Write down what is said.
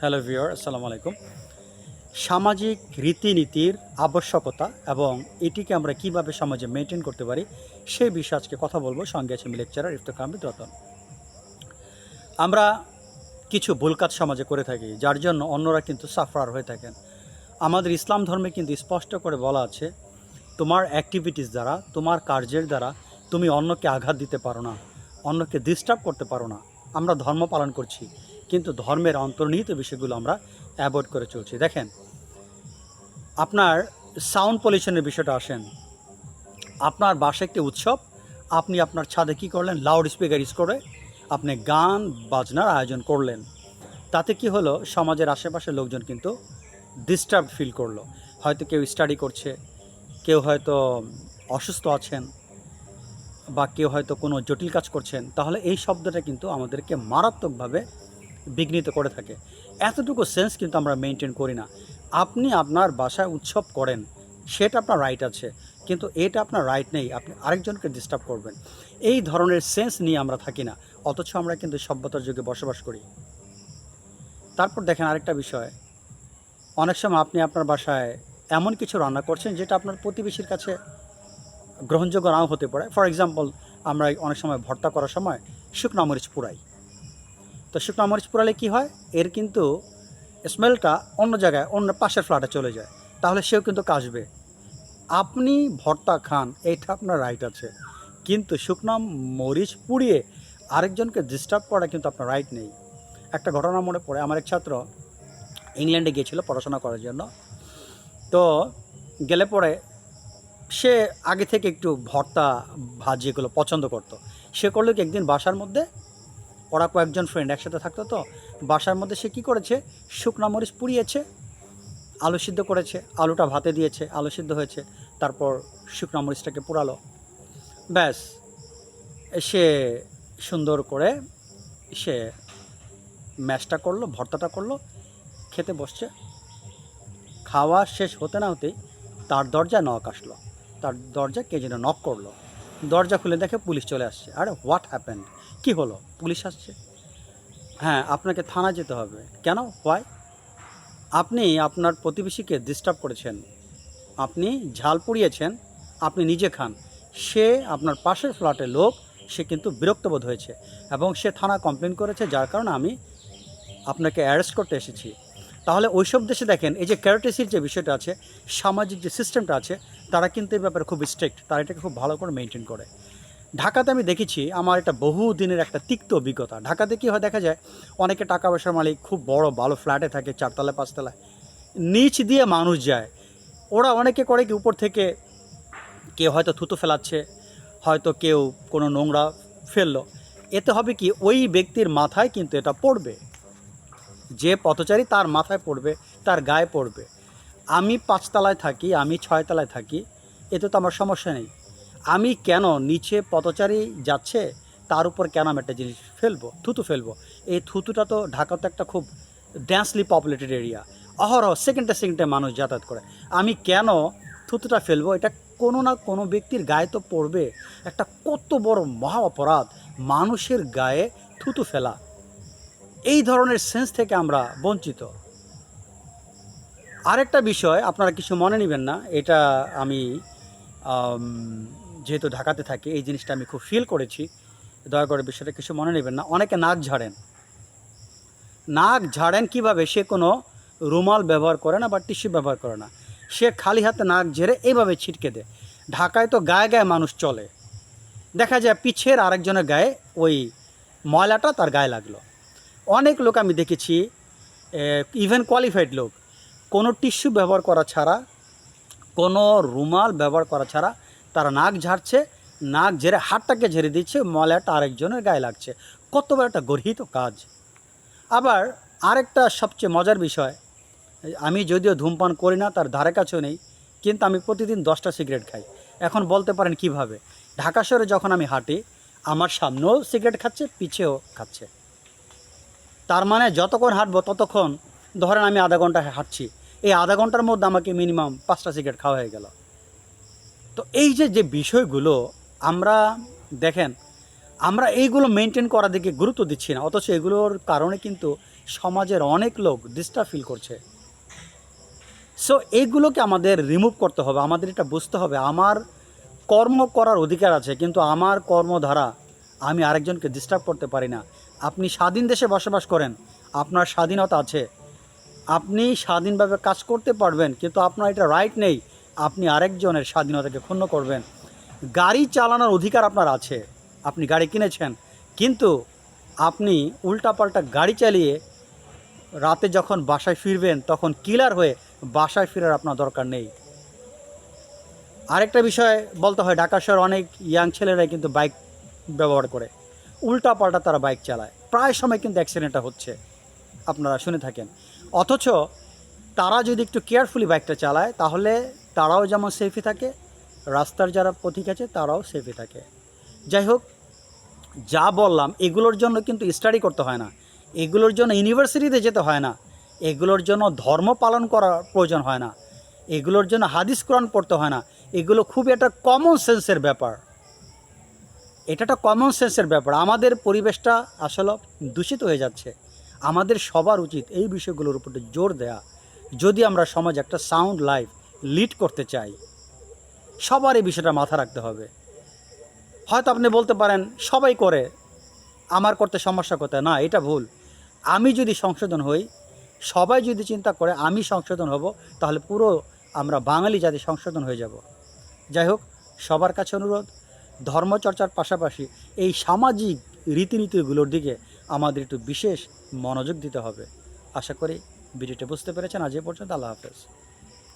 Hello viewer আসসালামু আলাইকুম। সামাজিক রীতিনীতির আবশ্যকতা এবং এটিকে আমরা কীভাবে সমাজে মেনটেন করতে পারি, সেই বিষয়ে আজকে কথা বলব। সঙ্গে আছে আমি লেকচারার ইফতেক আহমেদ রতন। আমরা কিছু ভুল কাজ সমাজে করে থাকি, যার জন্য অন্যরা কিন্তু সাফরার হয়ে থাকেন। আমাদের ইসলাম ধর্মে কিন্তু স্পষ্ট করে বলা আছে, তোমার অ্যাক্টিভিটিস দ্বারা, তোমার কার্যের দ্বারা তুমি অন্যকে আঘাত দিতে পারো না, অন্যকে ডিস্টার্ব করতে পারো না। আমরা ধর্ম পালন করছি কিন্তু ধর্মের অন্তর্নিহিত বিষয়গুলো আমরা অ্যাভয়েড করে চলছি। দেখেন, আপনার সাউন্ড পলিউশনের বিষয়টা আসেন। আপনার বাসায় একটি উৎসব, আপনি আপনার ছাদে কী করলেন? লাউড স্পিকার ইউজ করে আপনি গান, বাজনার আয়োজন করলেন। তাতে কি হলো? সমাজের আশেপাশের লোকজন কিন্তু ডিস্টার্ব ফিল করল। হয়তো কেউ স্টাডি করছে, কেউ হয়তো অসুস্থ আছেন বা কেউ হয়তো কোনো জটিল কাজ করছেন। তাহলে এই শব্দটা কিন্তু আমাদেরকে মারাত্মকভাবে বিঘ্নিত করে থাকে। এতটুকু সেন্স কিন্তু আমরা মেনটেন করি না। আপনি আপনার বাসায় উৎসব করেন, সেটা আপনার রাইট আছে, কিন্তু এটা আপনার রাইট নেই, আপনি আরেকজনকে ডিস্টার্ব করবেন। এই ধরনের সেন্স নিয়ে আমরা থাকি না, অথচ আমরা কিন্তু সভ্যতার যুগে বসবাস করি। তারপর দেখেন আরেকটা বিষয়, অনেক সময় আপনি আপনার বাসায় এমন কিছু রান্না করছেন যেটা আপনার প্রতিবেশীর কাছে গ্রহণযোগ্য নাও হতে পারে। ফর এক্সাম্পল আমরা অনেক সময় ভর্তা করার সময় শুকনো মরিচ পুরাই। তো শুকনো মরিচ পুরালে কী হয়? এর কিন্তু স্মেলটা অন্য জায়গায়, অন্য পাশের ফ্ল্যাটে চলে যায়। তাহলে সেও কিন্তু কাশবে। আপনি ভর্তা খান, এইটা আপনার রাইট আছে। কিন্তু শুকনো মরিচ পুড়িয়ে আরেকজনকে ডিস্টার্ব করা কিন্তু আপনার রাইট নেই। একটা ঘটনা মনে পড়ে। আমার এক ছাত্র ইংল্যান্ডে গিয়েছিল পড়াশোনা করার জন্য। তো গেলে পরে সে আগে থেকে একটু ভর্তা ভাজি এগুলো পছন্দ করতো। সে করল কি একদিন বাসার মধ্যে ওরা কয়েকজন ফ্রেন্ড একসাথে থাকতো তো। বাসার মধ্যে সে কী করেছে? শুকনা মরিচ পুড়িয়েছে, আলু সিদ্ধ করেছে, আলুটা ভাতে দিয়েছে, আলু সিদ্ধ হয়েছে, তারপর শুকনা মরিচটাকে পোড়ালো। ব্যাস সে সুন্দর করে সে ম্যাশটা করল, ভর্তাটা করল, খেতে বসছে। খাওয়া শেষ হতে না হতেই তার দরজা নক আসলো। তার দরজা কে যেন নক করল। দরজা খুলে দেখে পুলিশ চলে আসছে। আরে হোয়াট হ্যাপেন্ড কি হলো? পুলিশ আসছে। হ্যাঁ আপনাকে থানা যেতে হবে। কেন? হোয়াই আপনি আপনার প্রতিবেশীকে ডিস্টার্ব করেছেন। আপনি ঝাল পুড়িয়েছেন, আপনি নিজে খান। সে আপনার পাশের ফ্ল্যাটের লোক, সে কিন্তু বিরক্তবোধ হয়েছে এবং সে থানা কমপ্লেন করেছে, যার কারণে আমি আপনাকে অ্যারেস্ট করতে এসেছি। তাহলে ওইসব দেশে দেখেন, এই যে ক্যারোটেসির যে বিষয়টা আছে, সামাজিক যে সিস্টেমটা আছে, তারা কিন্তু এই ব্যাপারে খুব স্ট্রিক্ট তারা এটাকে খুব ভালো করে মেনটেন করে। ঢাকাতে আমি দেখেছি আমার এটা বহু দিনের একটা তিক্ত অভিজ্ঞতা। ঢাকাতে কী হয় দেখা যায়, অনেকে টাকা পয়সার মালিক, খুব বড়, ভালো ফ্ল্যাটে থাকে, চারতলায়, পাঁচতলায়। নিচ দিয়ে মানুষ যায়। ওরা অনেকে করে কি, উপর থেকে কেউ হয়তো থুতু ফেলাচ্ছে, হয়তো কেউ কোনো নোংরা ফেলল। এতে হবে কি, ওই ব্যক্তির মাথায় কিন্তু এটা পড়বে। যে পথচারী তার মাথায় পড়বে, তার গায়ে পড়বে। আমি পাঁচতলায় থাকি, আমি ছয়তলায় থাকি, এতে তো আমার সমস্যা নেই। আমি কেন নিচে পথচারী যাচ্ছে তার উপর কেন আমি একটা জিনিস ফেলব থুতু ফেলব? এই থুতুটা তো ঢাকা তো একটা খুব ডেন্সলি পপুলেটেড এরিয়া অহরহ সেকেন্ডে সেকেন্ডে মানুষ যাতায়াত করে। আমি কেন থুতুটা ফেলব? এটা কোনো না কোনো ব্যক্তির গায়ে তো পড়বে। একটা কত বড় মহা অপরাধ মানুষের গায়ে থুতু ফেলা। এই ধরনের সেন্স থেকে আমরা বঞ্চিত। আরেকটা বিষয় আপনারা কিছু মনে নেবেন না এটা আম, যেহেতু ঢাকাতে থাকি, এই জিনিসটা আমি খুব ফিল করেছি। দয়া করে বিষয়টা কিছু মনে নেবেন না। অনেকে নাক ঝাড়েন। নাক ঝাড়েন কীভাবে? সে কোনো রুমাল ব্যবহার করে না বা টিস্যু ব্যবহার করে না। সে খালি হাতে নাক ঝেড়ে এইভাবে ছিটকে দেয়। ঢাকায় তো গায়ে গায়ে মানুষ চলে। দেখা যায় পিছের আরেকজনের গায়ে ওই ময়লাটা তার গায়ে লাগল। অনেক লোক আমি দেখেছি ইভেন কোয়ালিফাইড লোক, কোনো টিস্যু ব্যবহার করা ছাড়া, কোনো রুমাল ব্যবহার করা ছাড়া তারা নাক ঝাড়ছে, নাক ঝেড়ে হাতটাকে ঝেড়ে দিচ্ছে ময়লাটা আরেকজনের গায়ে লাগছে। কত বড় একটা গর্হিত কাজ। আবার আরেকটা সবচেয়ে মজার বিষয়, আমি যদিও ধূমপান করি না, তার ধারে কাছেও নেই, কিন্তু আমি প্রতিদিন দশটা সিগারেট খাই। এখন বলতে পারেন কীভাবে? ঢাকা শহরে যখন আমি হাঁটি, আমার সামনেও সিগারেট খাচ্ছে, পিছেও খাচ্ছে। তার মানে যতক্ষণ হাঁটবো ততক্ষণ, ধরেন আমি আধা ঘণ্টা হাঁটছি, এই আধা ঘণ্টার মধ্যে আমাকে মিনিমাম পাঁচটা সিগারেট খাওয়া হয়ে গেল। তো এই যে যে বিষয়গুলো আমরা দেখেন, আমরা এইগুলো মেনটেন করার দিকে গুরুত্ব দিচ্ছি না, অথচ এগুলোর কারণে কিন্তু সমাজের অনেক লোক ডিস্টার্ব ফিল করছে। সো এইগুলোকে আমাদের রিমুভ করতে হবে, আমাদের এটা বুঝতে হবে। আমার কর্ম করার অধিকার আছে, কিন্তু আমার কর্মধারা, আমি আরেকজনকে ডিস্টার্ব করতে পারি না। আপনি স্বাধীন দেশে বসবাস করেন, আপনার স্বাধীনতা আছে। আপনি স্বাধীনভাবে কাজ করতে পারবেন, কিন্তু আপনার এটা রাইট নেই। আপনি আরেকজনের স্বাধীনতাকে ক্ষুণ্ণ করবেন। গাড়ি চালানোর অধিকার আপনার আছে। আপনি গাড়ি কিনেছেন। কিন্তু আপনি উল্টাপাল্টা গাড়ি চালিয়ে রাতে যখন বাসায় ফিরবেন, তখন কিলার হয়ে বাসায় ফেরার আপনার দরকার নেই। আরেকটা বিষয় বলতে হয়, ঢাকা শহর অনেক ইয়াং ছেলেরাই কিন্তু বাইক ব্যবহার করে। উল্টাপাল্টা তারা বাইক চালায়। প্রায় সময় কিন্তু অ্যাক্সিডেন্টটা হচ্ছে। আপনারা শুনে থাকেন। অথচ তারা যদি একটু কেয়ারফুলি বাইকটা চালায়, তাহলে তারাও যেমন সেফই থাকে, রাস্তার যারা পথিক আছে তারাও সেফই থাকে। যাই হোক, যা বললাম, এগুলোর জন্য কিন্তু স্টাডি করতে হয় না। এগুলোর জন্য ইউনিভার্সিটিতে যেতে হয় না। এগুলোর জন্য ধর্ম পালন করার প্রয়োজন হয় না। এগুলোর জন্য হাদিস কোরআন পড়তে হয় না। এগুলো খুব একটা কমন সেন্সের ব্যাপার। এটা একটা কমন সেন্সের ব্যাপার। আমাদের পরিবেশটা আসলে দূষিত হয়ে যাচ্ছে। আমাদের সবার উচিত এই বিষয়গুলোর উপর জোর দেয়া। যদি আমরা সমাজ একটা সাউন্ড লাইফ লিড করতে চাই সবার এই বিষয়টা মাথা রাখতে হবে। হয়তো আপনি বলতে পারেন, সবাই করে, আমার করতে সমস্যা কোথায়? না, এটা ভুল। আমি যদি সংশোধন হই, সবাই যদি চিন্তা করে, আমি সংশোধন হব, তাহলে পুরো আমরা বাঙালি জাতি সংশোধন হয়ে যাব। যাই হোক, সবার কাছে অনুরোধ, ধর্মচর্চার পাশাপাশি এই সামাজিক রীতিনীতিগুলোর দিকে আমাদের একটু বিশেষ মনোযোগ দিতে হবে। আশা করি ভিডিওটি বুঝতে পেরেছেন। আজ এ পর্যন্ত আল্লাহ হাফেজ।